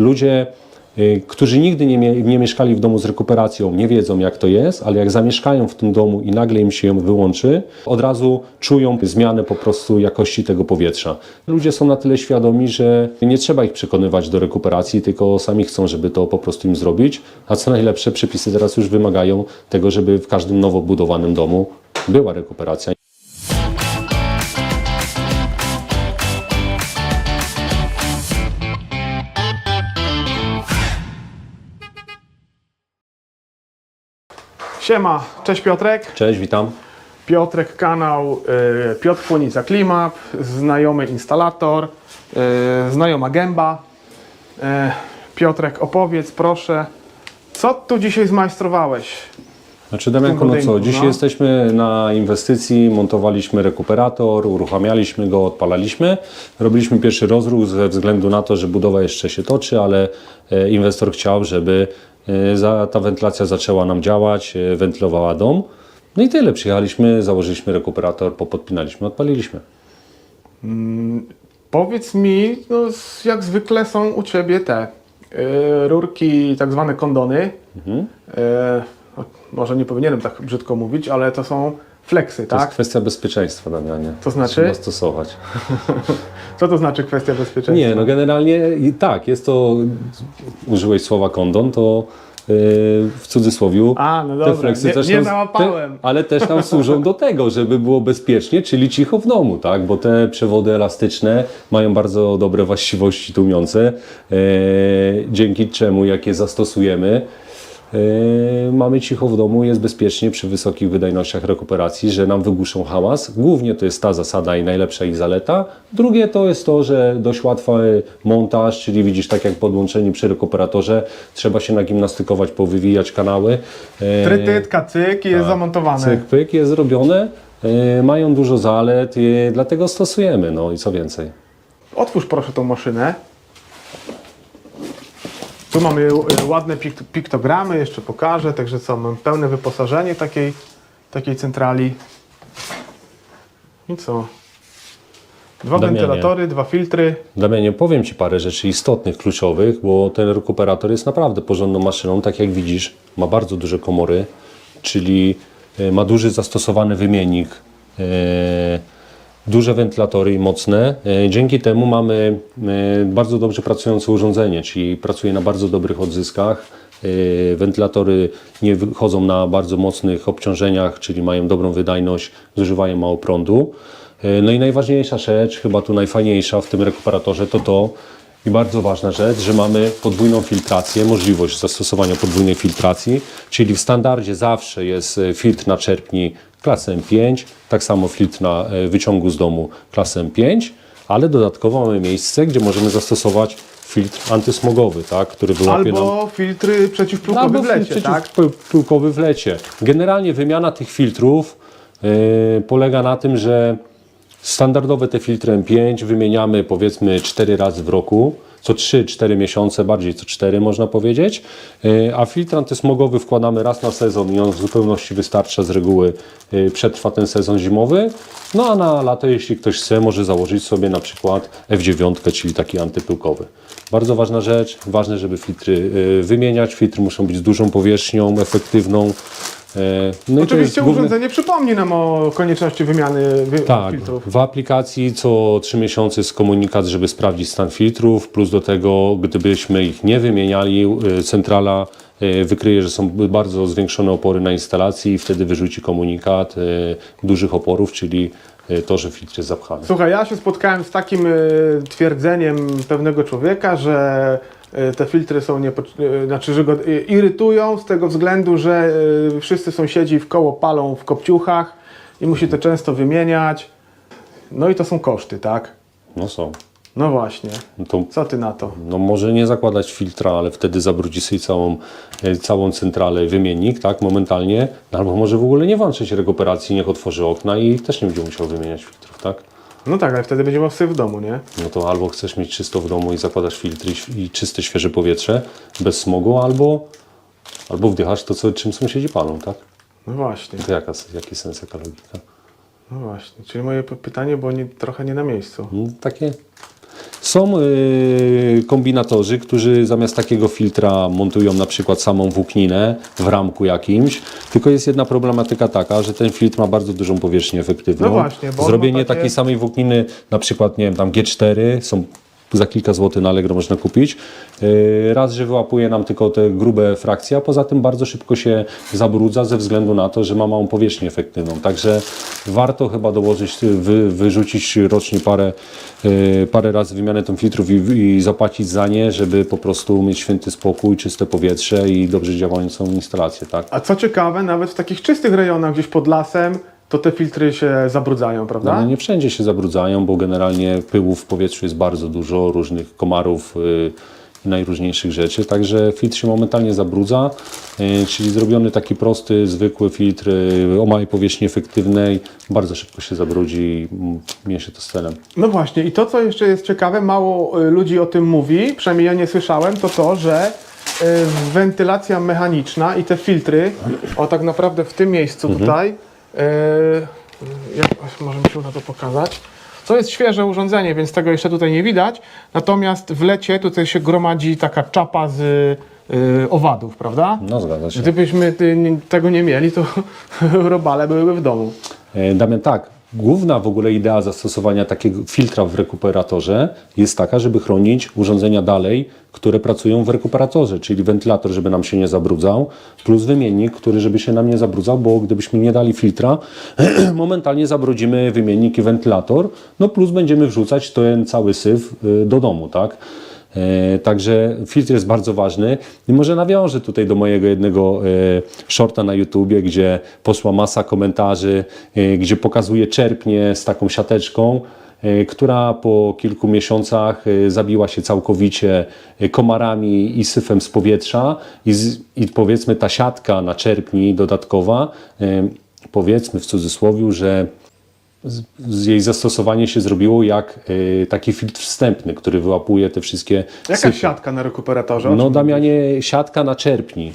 ludzie, y, którzy nigdy nie, nie mieszkali w domu z rekuperacją, nie wiedzą jak to jest, ale jak zamieszkają w tym domu i nagle im się ją wyłączy, od razu czują zmianę po prostu jakości tego powietrza. Ludzie są na tyle świadomi, że nie trzeba ich przekonywać do rekuperacji, tylko sami chcą, żeby to po prostu im zrobić. A co najlepsze, przepisy teraz już wymagają tego, żeby w każdym nowo budowanym domu była rekuperacja. Siema, cześć Piotrek. Cześć, witam. Piotrek, kanał y, Piotr Płonica Klimap, znajomy instalator, y, znajoma gęba. Y, Piotrek, opowiedz proszę, co tu dzisiaj zmajstrowałeś? Znaczy Damianko, no co, dzisiaj no. jesteśmy na inwestycji, montowaliśmy rekuperator, uruchamialiśmy go, odpalaliśmy. Robiliśmy pierwszy rozruch ze względu na to, że budowa jeszcze się toczy, ale e, inwestor chciał, żeby e, ta wentylacja zaczęła nam działać, e, wentylowała dom. No i tyle, przyjechaliśmy, założyliśmy rekuperator, popodpinaliśmy, odpaliliśmy. Powiedz mi, no, jak zwykle są u Ciebie te y, rurki, tak zwane kondony. Mhm. Y, może nie powinienem tak brzydko mówić, ale to są fleksy, To jest tak? kwestia bezpieczeństwa, Damianie. To znaczy? Trzeba stosować. Co to znaczy kwestia bezpieczeństwa? Nie, no generalnie tak, jest to, użyłeś słowa kondon, to yy, w cudzysłowiu A, no te dobra, fleksy nie- też nie nam-. Te, ale też nam służą do tego, żeby było bezpiecznie, czyli cicho w domu, tak? Bo te przewody elastyczne mają bardzo dobre właściwości tłumiące, yy, dzięki czemu jak je zastosujemy, mamy cicho w domu, jest bezpiecznie przy wysokich wydajnościach rekuperacji, że nam wygłuszą hałas. Głównie to jest ta zasada i najlepsza ich zaleta. Drugie to jest to, że dość łatwy montaż, czyli widzisz tak jak podłączeni przy rekuperatorze, trzeba się nagimnastykować, powywijać kanały. Yy, Trytyt, kacyk i jest zamontowane. Cyk, pyk, jest zrobione. Yy, mają dużo zalet, yy, dlatego stosujemy, no i co więcej. Otwórz proszę tą maszynę. Tu mamy e, ładne pik- piktogramy, jeszcze pokażę, także co, mam pełne wyposażenie takiej, takiej centrali. I co? Dwa Damianie. wentylatory, dwa filtry. Damianie, powiem Ci parę rzeczy istotnych, kluczowych, bo ten rekuperator jest naprawdę porządną maszyną. Tak jak widzisz, ma bardzo duże komory, czyli e, ma duży zastosowany wymiennik, e, duże wentylatory mocne. E, Dzięki temu mamy e, bardzo dobrze pracujące urządzenie, czyli pracuje na bardzo dobrych odzyskach. E, Wentylatory nie wychodzą na bardzo mocnych obciążeniach, czyli mają dobrą wydajność, zużywają mało prądu. No i najważniejsza rzecz, chyba tu najfajniejsza w tym rekuperatorze, to to i bardzo ważna rzecz, że mamy podwójną filtrację, możliwość zastosowania podwójnej filtracji, czyli w standardzie zawsze jest filtr na czerpni klasę M5, tak samo filtr na e, wyciągu z domu klasę M5, ale dodatkowo mamy miejsce, gdzie możemy zastosować filtr antysmogowy, tak, który wyłapie nam Albo filtry przeciwpyłkowe Albo w lecie, tak? przeciwpyłkowy w lecie. Generalnie wymiana tych filtrów yy, polega na tym, że standardowe te filtry M5 wymieniamy powiedzmy 4 razy w roku, co 3-4 miesiące, bardziej co 4 można powiedzieć, Yy, a filtr antysmogowy wkładamy raz na sezon i on w zupełności wystarcza z reguły, yy, przetrwa ten sezon zimowy, no a na lato jeśli ktoś chce może założyć sobie na przykład F9, czyli taki antypyłkowy. Bardzo ważna rzecz, ważne, żeby filtry yy, wymieniać. Filtry muszą być z dużą powierzchnią, efektywną. Yy, No Oczywiście główny- urządzenie przypomni nam o konieczności wymiany wy- tak, filtrów. w aplikacji co 3 miesiące jest komunikat, żeby sprawdzić stan filtrów, plus do tego, gdybyśmy ich nie wymieniali, y, centrala y, wykryje, że są bardzo zwiększone opory na instalacji i wtedy wyrzuci komunikat dużych oporów, czyli to, że filtr jest zapchany. Słuchaj, ja się spotkałem z takim twierdzeniem pewnego człowieka, że te filtry są niepo... y, znaczy, że go y, irytują z tego względu, że wszyscy sąsiedzi w koło palą w kopciuchach i musi to często wymieniać. No i to są koszty, tak? No są. No właśnie. No to Co ty na to? no może nie zakładać filtra, ale wtedy zabrudzi sobie całą, e, całą centralę, wymiennik, tak, momentalnie, no albo może w ogóle nie włączyć rekuperacji, niech otworzy okna i też nie będzie musiał wymieniać filtrów, tak? No tak, ale wtedy będzie miał syf w domu, nie? No to albo chcesz mieć czysto w domu i zakładasz filtry i, czyste, świeże powietrze, bez smogu, albo, albo wdychasz to, co, czym sąsiedzi palą, tak? No właśnie. To jaka, jaki sens, jaka logika? No właśnie. Czyli moje pytanie było nie, trochę nie na miejscu. No, takie Są y, kombinatorzy, którzy zamiast takiego filtra montują na przykład samą włókninę w ramku jakimś, tylko jest jedna problematyka taka, że ten filtr ma bardzo dużą powierzchnię efektywną. No właśnie, bo Zrobienie takie- takiej samej włókniny, na przykład, nie wiem, tam G4, są za kilka złotych na Allegro można kupić. Yy, Raz, że wyłapuje nam tylko te grube frakcje, a poza tym bardzo szybko się zabrudza ze względu na to, że ma małą powierzchnię efektywną. Także warto chyba dołożyć, wy, wyrzucić rocznie parę, yy, parę razy wymianę tą filtrów i, i zapłacić za nie, żeby po prostu mieć święty spokój, czyste powietrze i dobrze działającą instalację. Tak? A co ciekawe, nawet w takich czystych rejonach, gdzieś pod lasem, to te filtry się zabrudzają, prawda? No, nie wszędzie się zabrudzają, bo generalnie pyłu w powietrzu jest bardzo dużo, różnych komarów y, i najróżniejszych rzeczy, także filtr się momentalnie zabrudza, y, czyli zrobiony taki prosty, zwykły filtr y, o małej powierzchni efektywnej bardzo szybko się zabrudzi i mm, mie się to z celem. No właśnie, i to co jeszcze jest ciekawe, mało ludzi o tym mówi, przynajmniej ja nie słyszałem, to to, że wentylacja mechaniczna i te filtry, o tak naprawdę w tym miejscu tutaj, y, jak, może mi się uda to pokazać, to jest świeże urządzenie, więc tego jeszcze tutaj nie widać, natomiast w lecie tutaj się gromadzi taka czapa z y, owadów, prawda? No zgadza się. Gdybyśmy tego nie mieli, to robale byłyby w domu. E, Damian, tak. Główna w ogóle idea zastosowania takiego filtra w rekuperatorze jest taka, żeby chronić urządzenia dalej, które pracują w rekuperatorze, czyli wentylator, żeby nam się nie zabrudzał, plus wymiennik, który żeby się nam nie zabrudzał, bo gdybyśmy nie dali filtra, momentalnie zabrudzimy wymiennik i wentylator, no plus będziemy wrzucać ten cały syf y, do domu, tak? E, Także filtr jest bardzo ważny. I może nawiążę tutaj do mojego jednego e, shorta na YouTubie, gdzie poszła masa komentarzy, e, gdzie pokazuje czerpnie z taką siateczką, która po kilku miesiącach zabiła się całkowicie komarami i syfem z powietrza. I, z, i powiedzmy ta siatka na czerpni dodatkowa, powiedzmy w cudzysłowie, że z, jej zastosowanie się zrobiło jak y, taki filtr wstępny, który wyłapuje te wszystkie Jaka syfy. siatka na rekuperatorze? No Damianie, siatka na czerpni.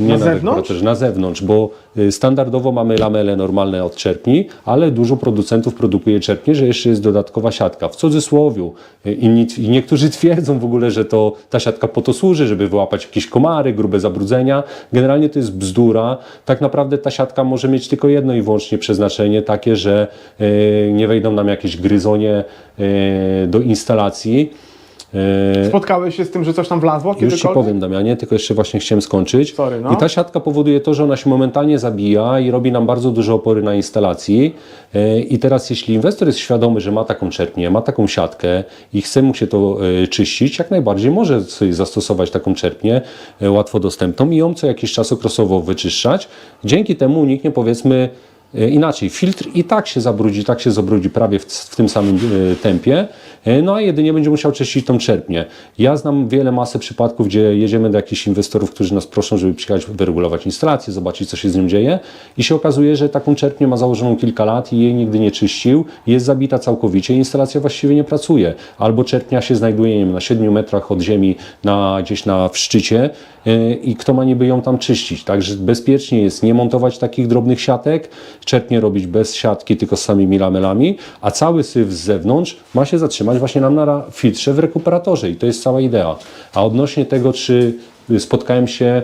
Nie Na zewnątrz? rekuperatorze, Na zewnątrz, bo y, standardowo mamy lamele normalne od czerpni, ale dużo producentów produkuje czerpnie, że jeszcze jest dodatkowa siatka. W cudzysłowiu. Y, Inni, I niektórzy twierdzą w ogóle, że to ta siatka po to służy, żeby wyłapać jakieś komary, grube zabrudzenia. Generalnie to jest bzdura. Tak naprawdę ta siatka może mieć tylko jedno i wyłącznie przeznaczenie, takie, że y, nie wejdą nam jakieś gryzonie do instalacji. Y, Spotkałeś się z tym, że coś tam wlazło już Ci kiedykolwiek? powiem, Damianie, tylko jeszcze właśnie chciałem skończyć. Sorry, no. I ta siatka powoduje to, że ona się momentalnie zabija i robi nam bardzo duże opory na instalacji. Yy, I teraz, jeśli inwestor jest świadomy, że ma taką czerpnię, ma taką siatkę i chce mu się to yy, czyścić, jak najbardziej może sobie zastosować taką czerpnię łatwo dostępną i ją co jakiś czas okresowo wyczyszczać. Dzięki temu uniknie powiedzmy E, Inaczej, filtr i tak się zabrudzi, tak się zabrudzi prawie w, w tym samym e, tempie, e, no a jedynie będzie musiał czyścić tą czerpnię. Ja znam wiele masy przypadków, gdzie jedziemy do jakichś inwestorów, którzy nas proszą, żeby przyjechać, wyregulować instalację, zobaczyć, co się z nią dzieje i się okazuje, że taką czerpnię ma założoną kilka lat i jej nigdy nie czyścił, jest zabita całkowicie i instalacja właściwie nie pracuje. Albo czerpnia się znajduje wiem, na 7 metrach od ziemi, na, gdzieś na w szczycie e, i kto ma niby ją tam czyścić. Także bezpiecznie jest nie montować takich drobnych siatek, czerpnie robić bez siatki, tylko z samymi lamelami, a cały syf z zewnątrz ma się zatrzymać właśnie nam na filtrze w rekuperatorze i to jest cała idea. A odnośnie tego, czy spotkałem się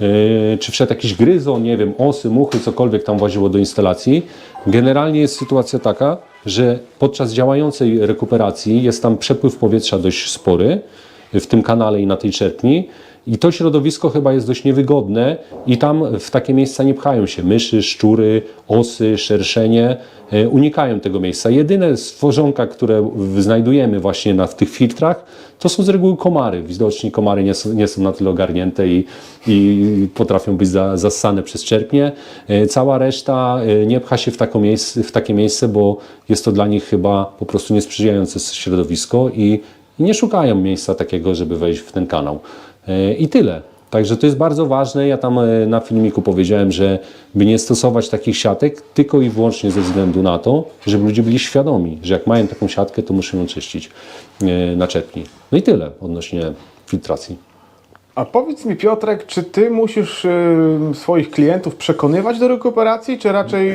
Yy, czy wszedł jakiś gryzon, nie wiem, osy, muchy, cokolwiek tam właziło do instalacji. Generalnie jest sytuacja taka, że podczas działającej rekuperacji jest tam przepływ powietrza dość spory w tym kanale i na tej czerpni. I to środowisko chyba jest dość niewygodne i tam w takie miejsca nie pchają się myszy, szczury, osy, szerszenie. e, Unikają tego miejsca. Jedyne stworzonka, które znajdujemy właśnie na, w tych filtrach, to są z reguły komary. Widocznie komary nie są, nie są na tyle ogarnięte i, i potrafią być za, zassane przez czerpnie. E, Cała reszta e, nie pcha się w, taką miejsce, w takie miejsce, bo jest to dla nich chyba po prostu niesprzyjające środowisko i, i nie szukają miejsca takiego, żeby wejść w ten kanał. E, I tyle. Także to jest bardzo ważne. Ja tam e, na filmiku powiedziałem, że by nie stosować takich siatek tylko i wyłącznie ze względu na to, żeby ludzie byli świadomi, że jak mają taką siatkę, to muszą ją czyścić e, na czerpni. No i tyle odnośnie filtracji. A powiedz mi Piotrek, czy ty musisz swoich klientów przekonywać do rekuperacji, czy raczej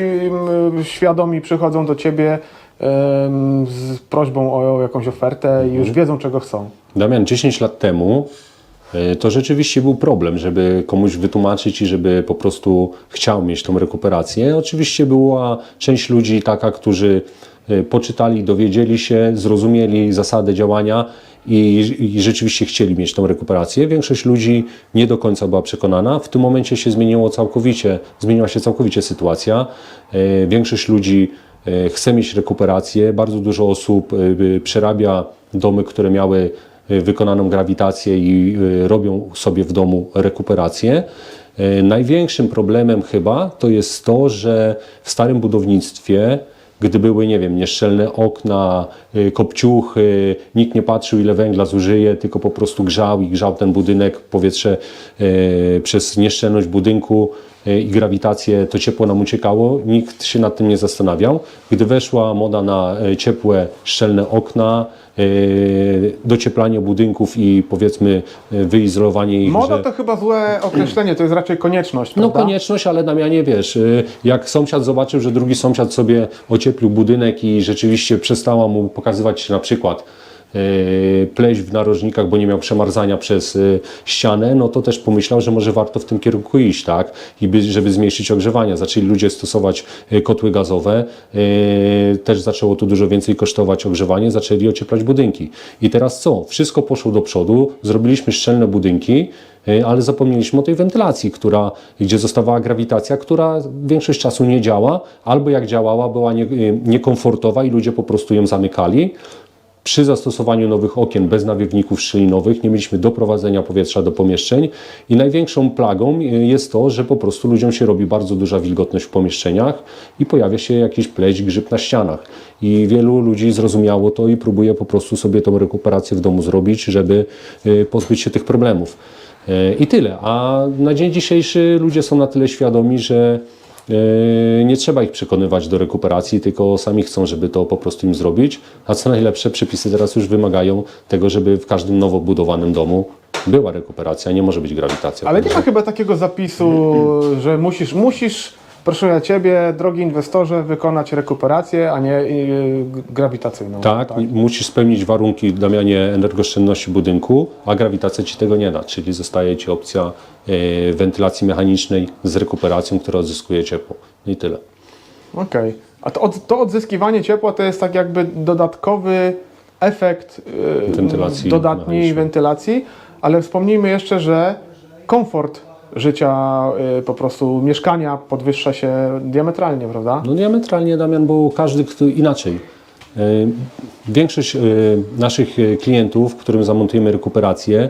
świadomi przychodzą do ciebie z prośbą o jakąś ofertę i już wiedzą, czego chcą. Damian, 10 lat temu to rzeczywiście był problem, żeby komuś wytłumaczyć i żeby po prostu chciał mieć tą rekuperację. Oczywiście była część ludzi taka, którzy y, poczytali, dowiedzieli się, zrozumieli zasady działania i, i rzeczywiście chcieli mieć tą rekuperację. Większość ludzi nie do końca była przekonana. W tym momencie się zmieniło całkowicie, zmieniła się całkowicie sytuacja. Y, Większość ludzi chce mieć rekuperację. Bardzo dużo osób przerabia domy, które miały wykonaną grawitację i y, robią sobie w domu rekuperację. Y, Największym problemem chyba to jest to, że w starym budownictwie, gdy były, nie wiem, nieszczelne okna, y, kopciuchy, nikt nie patrzył ile węgla zużyje, tylko po prostu grzał i grzał ten budynek, powietrze y, przez nieszczelność budynku y, i grawitację, to ciepło nam uciekało, nikt się nad tym nie zastanawiał. Gdy weszła moda na y, ciepłe, szczelne okna, y, docieplanie budynków i powiedzmy y, wyizolowanie ich, Moda że... to chyba złe określenie, to jest raczej konieczność, No prawda? konieczność, ale Damianie wiesz, jak sąsiad zobaczył, że drugi sąsiad sobie ocieplił budynek i rzeczywiście przestała mu pokazywać się na przykład pleść w narożnikach, bo nie miał przemarzania przez y, ścianę, no to też pomyślał, że może warto w tym kierunku iść, tak? I by, żeby zmniejszyć ogrzewanie. Zaczęli ludzie stosować y, kotły gazowe, y, też zaczęło tu dużo więcej kosztować ogrzewanie, zaczęli ocieplać budynki. I teraz co? Wszystko poszło do przodu, zrobiliśmy szczelne budynki, y, ale zapomnieliśmy o tej wentylacji, która, gdzie zostawała grawitacja, która większość czasu nie działa, albo jak działała, była nie, y, niekomfortowa i ludzie po prostu ją zamykali. Przy zastosowaniu nowych okien bez nawiewników szczelinowych nie mieliśmy doprowadzenia powietrza do pomieszczeń i największą plagą y, jest to, że po prostu ludziom się robi bardzo duża wilgotność w pomieszczeniach i pojawia się jakiś pleść, grzyb na ścianach. I wielu ludzi zrozumiało to i próbuje po prostu sobie tą rekuperację w domu zrobić, żeby y, pozbyć się tych problemów. Y, I tyle. A na dzień dzisiejszy ludzie są na tyle świadomi, że Nie trzeba ich przekonywać do rekuperacji, tylko sami chcą, żeby to po prostu im zrobić. A co najlepsze, przepisy teraz już wymagają tego, żeby w każdym nowo budowanym domu była rekuperacja, nie może być grawitacja. Ale nie ma chyba takiego zapisu, że musisz, musisz, proszę Ciebie, drogi inwestorze, wykonać rekuperację, a nie y, grawitacyjną. Tak, i musisz spełnić warunki Damianie energooszczędności budynku, a grawitacja Ci tego nie da, czyli zostaje Ci opcja yy, wentylacji mechanicznej z rekuperacją, która odzyskuje ciepło. I tyle. Okej. A to, od, to odzyskiwanie ciepła to jest tak jakby dodatkowy efekt y, Wentylacji dodatniej wentylacji, ale wspomnijmy jeszcze, że komfort życia, y, po prostu mieszkania podwyższa się diametralnie, prawda? No diametralnie, Damian, bo każdy kto inaczej. E, Większość e, naszych klientów, którym zamontujemy rekuperację,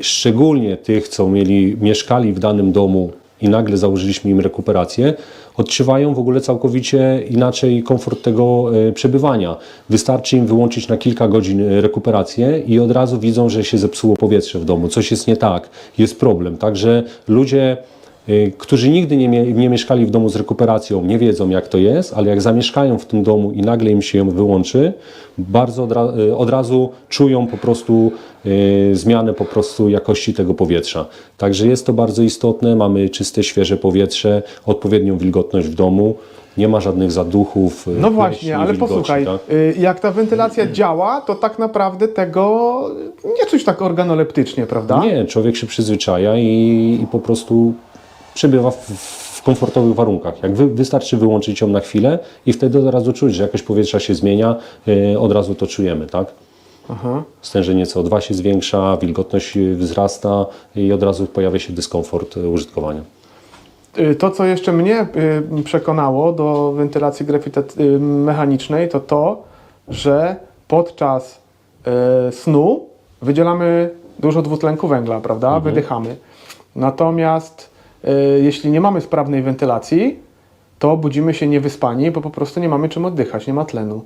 szczególnie tych, co mieli, mieszkali w danym domu i nagle założyliśmy im rekuperację, odczuwają w ogóle całkowicie inaczej komfort tego e, przebywania. Wystarczy im wyłączyć na kilka godzin e, rekuperację i od razu widzą, że się zepsuło powietrze w domu, coś jest nie tak, jest problem. Także ludzie którzy nigdy nie, nie mieszkali w domu z rekuperacją, nie wiedzą jak to jest, ale jak zamieszkają w tym domu i nagle im się ją wyłączy, bardzo od, ra- y, od razu czują po prostu y, zmianę po prostu jakości tego powietrza. Także jest to bardzo istotne, mamy czyste, świeże powietrze, odpowiednią wilgotność w domu, nie ma żadnych zaduchów. y, No właśnie, ale wilgoci, posłuchaj, tak? y, jak ta wentylacja działa, to tak naprawdę tego nie czuć tak organoleptycznie, prawda? Nie, człowiek się przyzwyczaja i, i po prostu przebywa w, w komfortowych warunkach. Jak wy, wystarczy wyłączyć ją na chwilę i wtedy od razu czuć, że jakość powietrza się zmienia, yy, od razu to czujemy, tak? Aha. Stężenie CO2 się zwiększa, wilgotność yy, wzrasta i od razu pojawia się dyskomfort yy, użytkowania. Y, To, co jeszcze mnie y, przekonało do wentylacji y, mechanicznej, to to, że podczas y, snu wydzielamy dużo dwutlenku węgla, prawda? Wydychamy. Natomiast y, jeśli nie mamy sprawnej wentylacji, to budzimy się niewyspani, bo po prostu nie mamy czym oddychać, nie ma tlenu.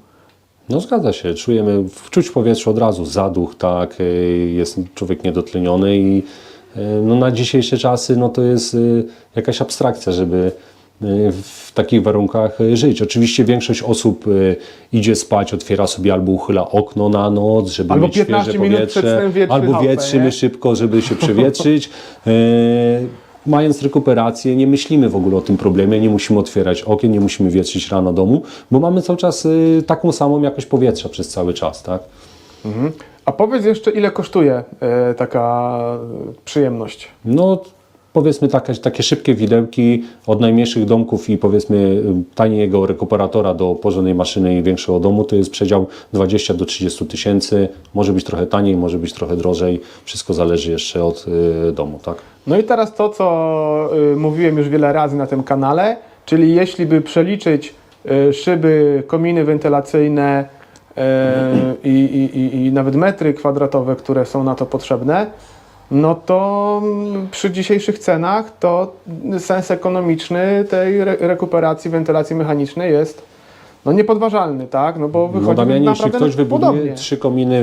No zgadza się, czujemy, wczuć w powietrzu od razu zaduch, tak, yy, jest człowiek niedotleniony i yy, no, na dzisiejsze czasy no, to jest jakaś abstrakcja, żeby w takich warunkach żyć. Oczywiście większość osób idzie spać, otwiera sobie albo uchyla okno na noc, żeby Albo mieć 15 świeże powietrze, albo wietrzymy szybko, żeby się przewietrzyć. Mając rekuperację, nie myślimy w ogóle o tym problemie, nie musimy otwierać okien, nie musimy wietrzyć rano domu, bo mamy cały czas y, taką samą jakość powietrza przez cały czas, tak? A powiedz jeszcze, ile kosztuje e, taka przyjemność? No, powiedzmy takie, takie szybkie widełki od najmniejszych domków i powiedzmy y, taniego rekuperatora do porządnej maszyny i większego domu, to jest przedział 20 do 30 tysięcy. Może być trochę taniej, może być trochę drożej. Wszystko zależy jeszcze od y, domu, tak? No i teraz to, co y, mówiłem już wiele razy na tym kanale, czyli jeśli by przeliczyć y, szyby, kominy wentylacyjne y, i, i, nawet metry kwadratowe, które są na to potrzebne, no to przy dzisiejszych cenach to sens ekonomiczny tej re- rekuperacji wentylacji mechanicznej jest no niepodważalny, tak? No bo wychodzi No Damianie, jeśli ktoś wybuduje podobnie. trzy kominy,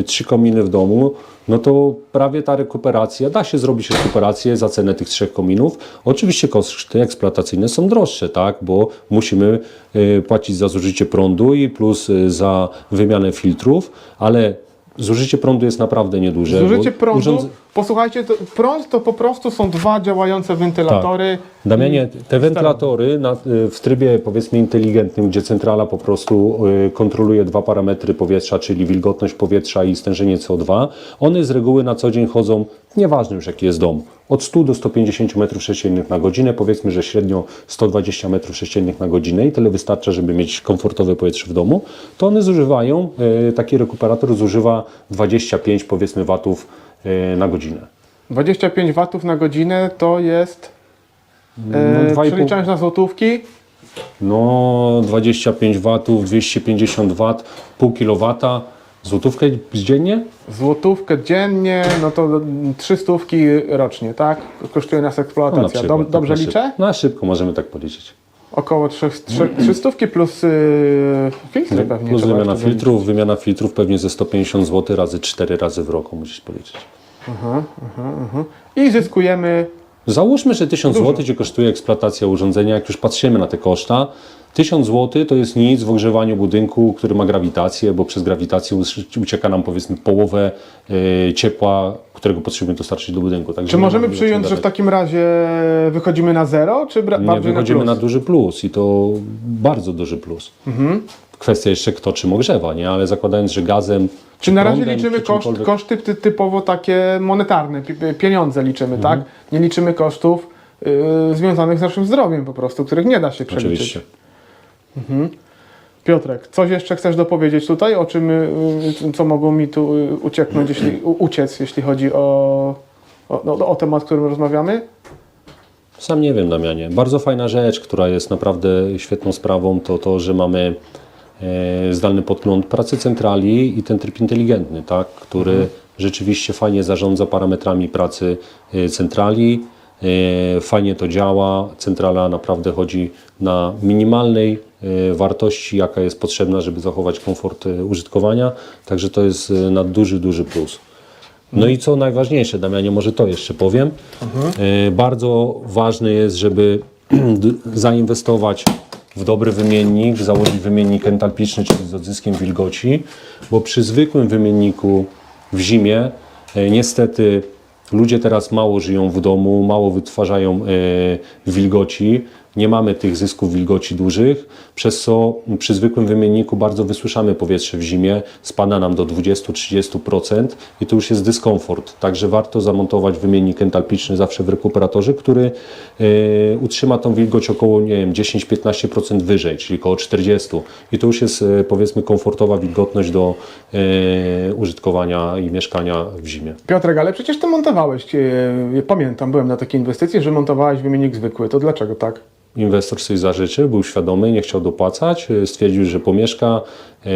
y, trzy kominy w domu, no to prawie ta rekuperacja, da się zrobić rekuperację za cenę tych trzech kominów. Oczywiście koszty eksploatacyjne są droższe, tak, bo musimy y, płacić za zużycie prądu i plus y, za wymianę filtrów, ale zużycie prądu jest naprawdę nieduże. Zużycie prądu, posłuchajcie, to, prąd to po prostu są dwa działające wentylatory. Damianie, te wentylatory na, y, w trybie powiedzmy inteligentnym, gdzie centrala po prostu y, kontroluje dwa parametry powietrza, czyli wilgotność powietrza i stężenie CO2, one z reguły na co dzień chodzą, nieważne już jaki jest dom, od 100 do 150 m3 na godzinę, powiedzmy, że średnio 120 m3 na godzinę i tyle wystarcza, żeby mieć komfortowe powietrze w domu, to one zużywają, y, taki rekuperator zużywa 25 powiedzmy watów na godzinę. 25 watów na godzinę to jest, e, No, i pół- przeliczając na złotówki, No, 25 watów, 250 wat, pół kilowata, złotówkę dziennie? złotówkę dziennie, no to trzy stówki rocznie, tak? Kosztuje nas No, eksploatacja. przykład, Dob- tak dobrze liczę? Na szybko możemy tak policzyć. Około 3, 3, 3 stówki plus y, filtry pewnie. Plus wymiana filtrów, wymiana filtrów pewnie ze 150 zł razy 4 razy w roku musisz policzyć. doliczyć. I zyskujemy Załóżmy, że 1000 Dużo. zł Cię kosztuje eksploatacja urządzenia, jak już patrzymy na te koszta. 1000 zł to jest nic w ogrzewaniu budynku, który ma grawitację, bo przez grawitację ucieka nam powiedzmy połowę e, ciepła, którego potrzebujemy dostarczyć do budynku. Także Czy nie możemy przyjąć, że w takim razie wychodzimy na zero, czy bra- Nie, bardziej wychodzimy na na, plus? duży plus i to bardzo duży plus. Kwestia jeszcze kto czym ogrzewa, nie? ale zakładając, że gazem. Czy na razie liczymy czy koszt, koszty ty, typowo takie monetarne, pi- pi- pieniądze liczymy, Mhm. tak? Nie liczymy kosztów y, związanych z naszym zdrowiem po prostu, których nie da się przeliczyć. Oczywiście. Piotrek, coś jeszcze chcesz dopowiedzieć tutaj, o czym, y, y, co mogło mi tu y, ucieknąć, jeśli, uciec, jeśli chodzi o, o, no, o temat, o którym rozmawiamy? Sam nie wiem, Damianie. Bardzo fajna rzecz, która jest naprawdę świetną sprawą, to to, że mamy zdalny podgląd pracy centrali i ten tryb inteligentny, tak, który rzeczywiście fajnie zarządza parametrami pracy e, centrali. E, fajnie to działa. Centrala naprawdę chodzi na minimalnej e, wartości, jaka jest potrzebna, żeby zachować komfort e, użytkowania. Także to jest e, na duży, duży plus. No i co najważniejsze, Damianie, może to jeszcze powiem. E, Bardzo ważne jest, żeby zainwestować w dobry wymiennik, założyć wymiennik entalpiczny, czyli z odzyskiem wilgoci, bo przy zwykłym wymienniku w zimie e, niestety ludzie teraz mało żyją w domu, mało wytwarzają e, wilgoci, nie mamy tych zysków wilgoci dużych, przez co przy zwykłym wymienniku bardzo wysłyszamy powietrze w zimie, spada nam do 20-30% i to już jest dyskomfort. Także warto zamontować wymiennik entalpiczny zawsze w rekuperatorze, który e, utrzyma tą wilgoć około nie wiem, 10-15% wyżej, czyli około 40%. I to już jest e, powiedzmy komfortowa wilgotność do e, użytkowania i mieszkania w zimie. Piotrek, ale przecież ty montowałeś, e, pamiętam, byłem na takiej inwestycji, że montowałeś wymiennik zwykły, to dlaczego tak? Inwestor sobie zażyczył, był świadomy, nie chciał dopłacać, e, stwierdził, że pomieszka, e,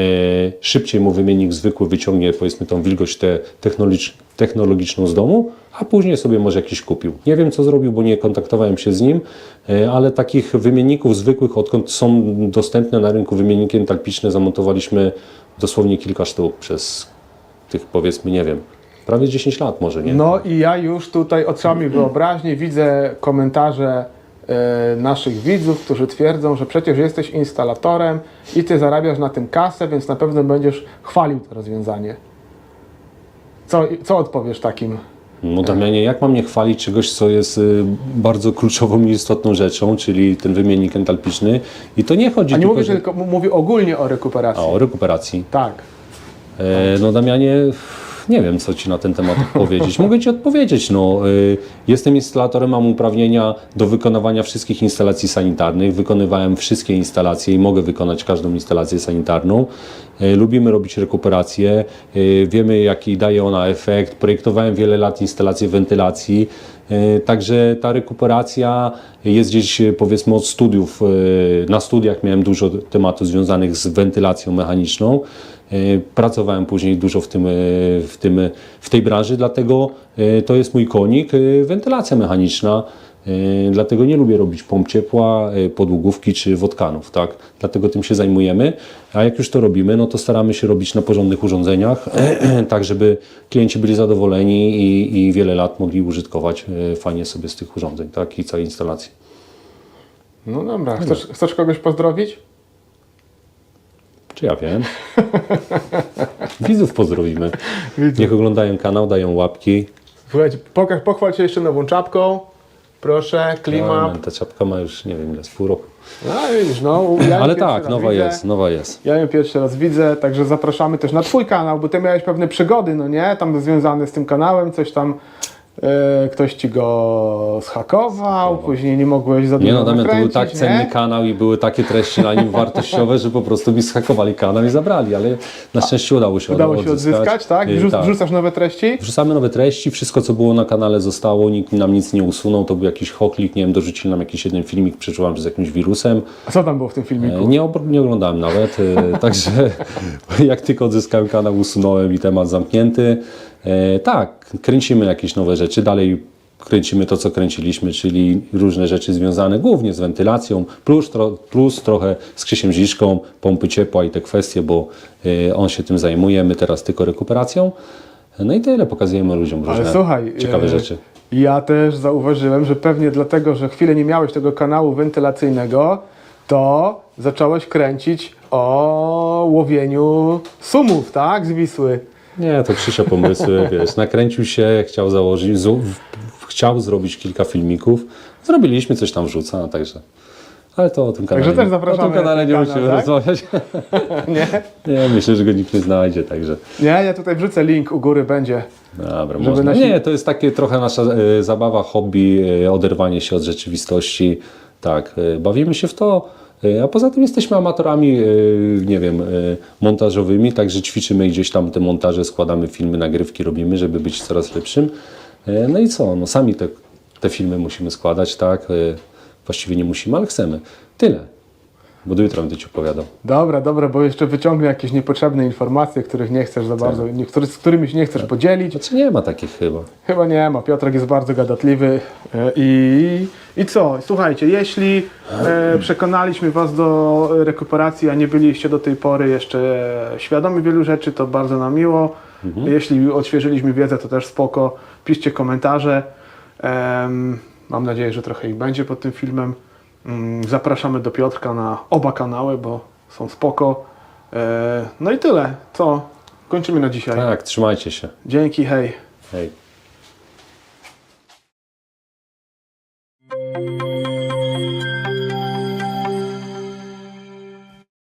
szybciej mu wymiennik zwykły wyciągnie powiedzmy tą wilgoć te technologicz, technologiczną z domu, a później sobie może jakiś kupił. Nie wiem co zrobił, bo nie kontaktowałem się z nim, e, ale takich wymienników zwykłych, odkąd są dostępne na rynku wymienniki entalpiczne, zamontowaliśmy dosłownie kilka sztuk przez tych powiedzmy, nie wiem, prawie 10 lat może, nie? No i ja już tutaj oczami wyobraźni widzę komentarze naszych widzów, którzy twierdzą, że przecież jesteś instalatorem i ty zarabiasz na tym kasę, więc na pewno będziesz chwalił to rozwiązanie. Co, co odpowiesz takim No Damianie, jak mam nie chwalić czegoś, co jest y, bardzo kluczową i istotną rzeczą, czyli ten wymiennik entalpiczny i to nie chodzi A nie tylko, mówię że... tylko, mówię ogólnie o A, rekuperacji. o rekuperacji. Tak. E, no Damianie, nie wiem co Ci na ten temat odpowiedzieć. Mogę Ci odpowiedzieć. No, y, jestem instalatorem, mam uprawnienia do wykonywania wszystkich instalacji sanitarnych. Wykonywałem wszystkie instalacje i mogę wykonać każdą instalację sanitarną. E, Lubimy robić rekuperację, e, wiemy jaki daje ona efekt. Projektowałem wiele lat instalacje wentylacji. Także ta rekuperacja jest gdzieś powiedzmy od studiów. Na studiach miałem dużo tematów związanych z wentylacją mechaniczną. E, Pracowałem później dużo w, tym, e, w, tym, w tej branży, dlatego e, to jest mój konik, wentylacja mechaniczna. Dlatego nie lubię robić pomp ciepła, podłogówki czy wodkanów, tak? Dlatego tym się zajmujemy. A jak już to robimy, no to staramy się robić na porządnych urządzeniach, tak żeby klienci byli zadowoleni i, i wiele lat mogli użytkować fajnie sobie z tych urządzeń, tak? I całej instalacji. No dobra. Chcesz, chcesz kogoś pozdrowić? Czy ja wiem? Widzów pozdrowimy. Widzów. Niech oglądają kanał, dają łapki. Słuchajcie, pokaż, pochwal się jeszcze nową czapką. Proszę, klima. No, ta czapka ma już nie wiem ile, z pół roku. No widzisz, no. Ja Ale tak, nowa widzę. jest, nowa jest. Ja ją pierwszy raz widzę, także zapraszamy też na Twój kanał, bo Ty miałeś pewne przygody, no nie? Tam związane z tym kanałem, coś tam ktoś Ci go zhakował, później nie mogłeś za dużo Nie no, Damian, to był nakręcić, tak cenny nie? kanał i były takie treści na nim wartościowe, że po prostu mi schakowali kanał i zabrali, ale na szczęście udało się Udało się odzyskać, tak? Y, Wrzuc, Wrzucasz nowe treści? Wrzucamy nowe treści, wszystko co było na kanale zostało, nikt nam nic nie usunął, to był jakiś hoklik, nie wiem, dorzucili nam jakiś jeden filmik, przeczyłam, że z jakimś wirusem. A co tam było w tym filmiku? E, Nie, nie oglądałem nawet, e, także jak tylko odzyskałem kanał, usunąłem i temat zamknięty. E, Tak, kręcimy jakieś nowe rzeczy, dalej kręcimy to, co kręciliśmy, czyli różne rzeczy związane głównie z wentylacją, plus, tro, plus trochę z Krzysiem Ziszką, pompy ciepła i te kwestie, bo e, on się tym zajmuje, my teraz tylko rekuperacją. No i tyle, pokazujemy ludziom różne Ale słuchaj, ciekawe e, rzeczy. Ja też zauważyłem, że pewnie dlatego, że chwilę nie miałeś tego kanału wentylacyjnego, to zacząłeś kręcić o łowieniu sumów, tak? Z Wisły. Nie, to Krzysia pomysły, wiesz, nakręcił się, chciał założyć, chciał zrobić kilka filmików, zrobiliśmy, coś tam wrzuca, no także, ale to o tym kanale, Także też zapraszamy o tym kanale na nie musimy tak? rozmawiać. Nie? Nie, myślę, że go nikt nie znajdzie, także, Nie, ja tutaj wrzucę link, u góry będzie. dobra, można. nasi- Nie, to jest takie trochę nasza e, zabawa, hobby, e, oderwanie się od rzeczywistości, tak, e, bawimy się w to, a poza tym jesteśmy amatorami, e, nie wiem, e, montażowymi, także ćwiczymy gdzieś tam te montaże, składamy filmy, nagrywki robimy, żeby być coraz lepszym. E, No i co, no sami te, te filmy musimy składać, tak, e, właściwie nie musimy, ale chcemy. Tyle, bo do jutra będę Ci opowiadał. Dobra, dobra, bo jeszcze wyciągnę jakieś niepotrzebne informacje, których nie chcesz za bardzo, nie, który, z którymi się nie chcesz podzielić. Znaczy nie ma takich chyba. Chyba nie ma. Piotrek jest bardzo gadatliwy. E, I, i co? Słuchajcie, jeśli e, przekonaliśmy Was do rekuperacji, a nie byliście do tej pory jeszcze świadomi wielu rzeczy, to bardzo nam miło. Jeśli odświeżyliśmy wiedzę, to też spoko. Piszcie komentarze. Em, mam nadzieję, że trochę ich będzie pod tym filmem. Mm, zapraszamy do Piotrka na oba kanały, bo są spoko. E, no i tyle. Co? Kończymy na dzisiaj. Tak, trzymajcie się. Dzięki, hej. Hej.